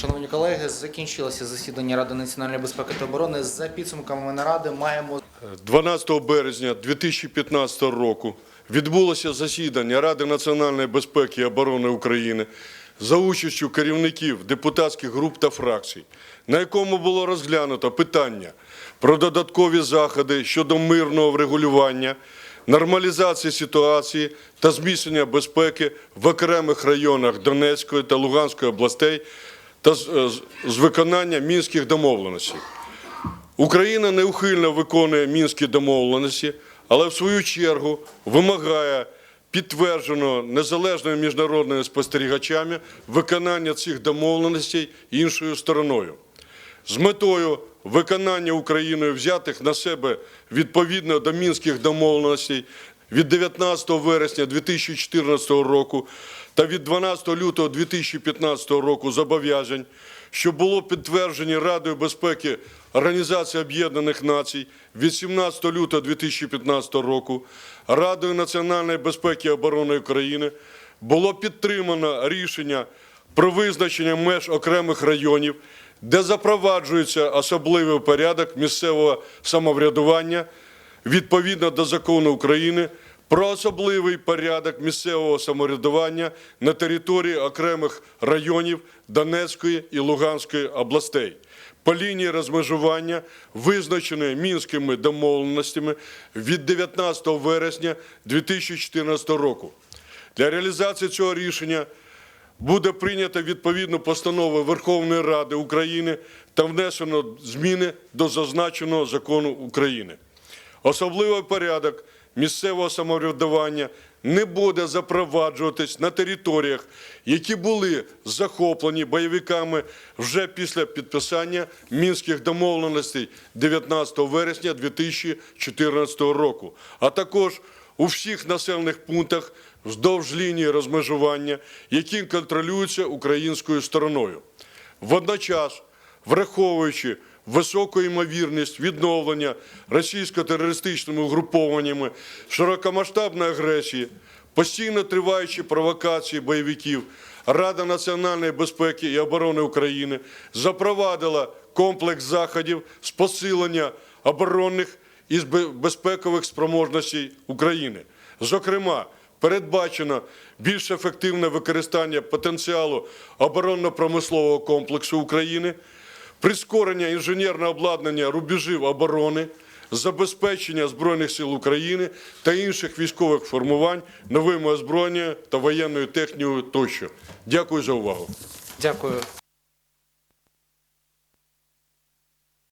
Шановні колеги, закінчилося засідання Ради національної безпеки та оборони. За підсумками наради маємо 12 березня 2015 року відбулося засідання Ради національної безпеки і оборони України за участю керівників депутатських груп та фракцій, на якому було розглянуто питання про додаткові заходи щодо мирного врегулювання, нормалізації ситуації та зміцнення безпеки в окремих районах Донецької та Луганської областей та з- з- виконання мінських домовленостей. Україна неухильно виконує мінські домовленості, але в свою чергу вимагає підтвердженого незалежними міжнародними спостерігачами виконання цих домовленостей іншою стороною. З метою виконання Україною взятих на себе відповідно до мінських домовленостей від 19 вересня 2014 року та від 12 лютого 2015 року зобов'язань, що було підтверджені Радою безпеки Організації Об'єднаних Націй від 17 лютого 2015 року, Радою національної безпеки і оборони України було підтримано рішення про визначення меж окремих районів, де запроваджується особливий порядок місцевого самоврядування відповідно до закону України про особливий порядок місцевого самоврядування на території окремих районів Донецької і Луганської областей по лінії розмежування, визначеної мінськими домовленостями від 19 вересня 2014 року. Для реалізації цього рішення буде прийнято відповідну постанову Верховної Ради України та внесено зміни до зазначеного закону України. Особливий порядок місцевого самоврядування не буде запроваджуватись на територіях, які були захоплені бойовиками вже після підписання мінських домовленостей 19 вересня 2014 року, а також у всіх населених пунктах вздовж лінії розмежування, які контролюються українською стороною. Водночас, враховуючи високу ймовірність відновлення російсько-терористичними угрупованнями широкомасштабної агресії, постійно триваючі провокації бойовиків, Рада національної безпеки і оборони України запровадила комплекс заходів з посилення оборонних і безпекових спроможностей України. Зокрема, передбачено більш ефективне використання потенціалу оборонно-промислового комплексу України, прискорення інженерного обладнання рубежів оборони, забезпечення Збройних сил України та інших військових формувань новими озброєнням та воєнною технікою тощо. Дякую за увагу. дякую.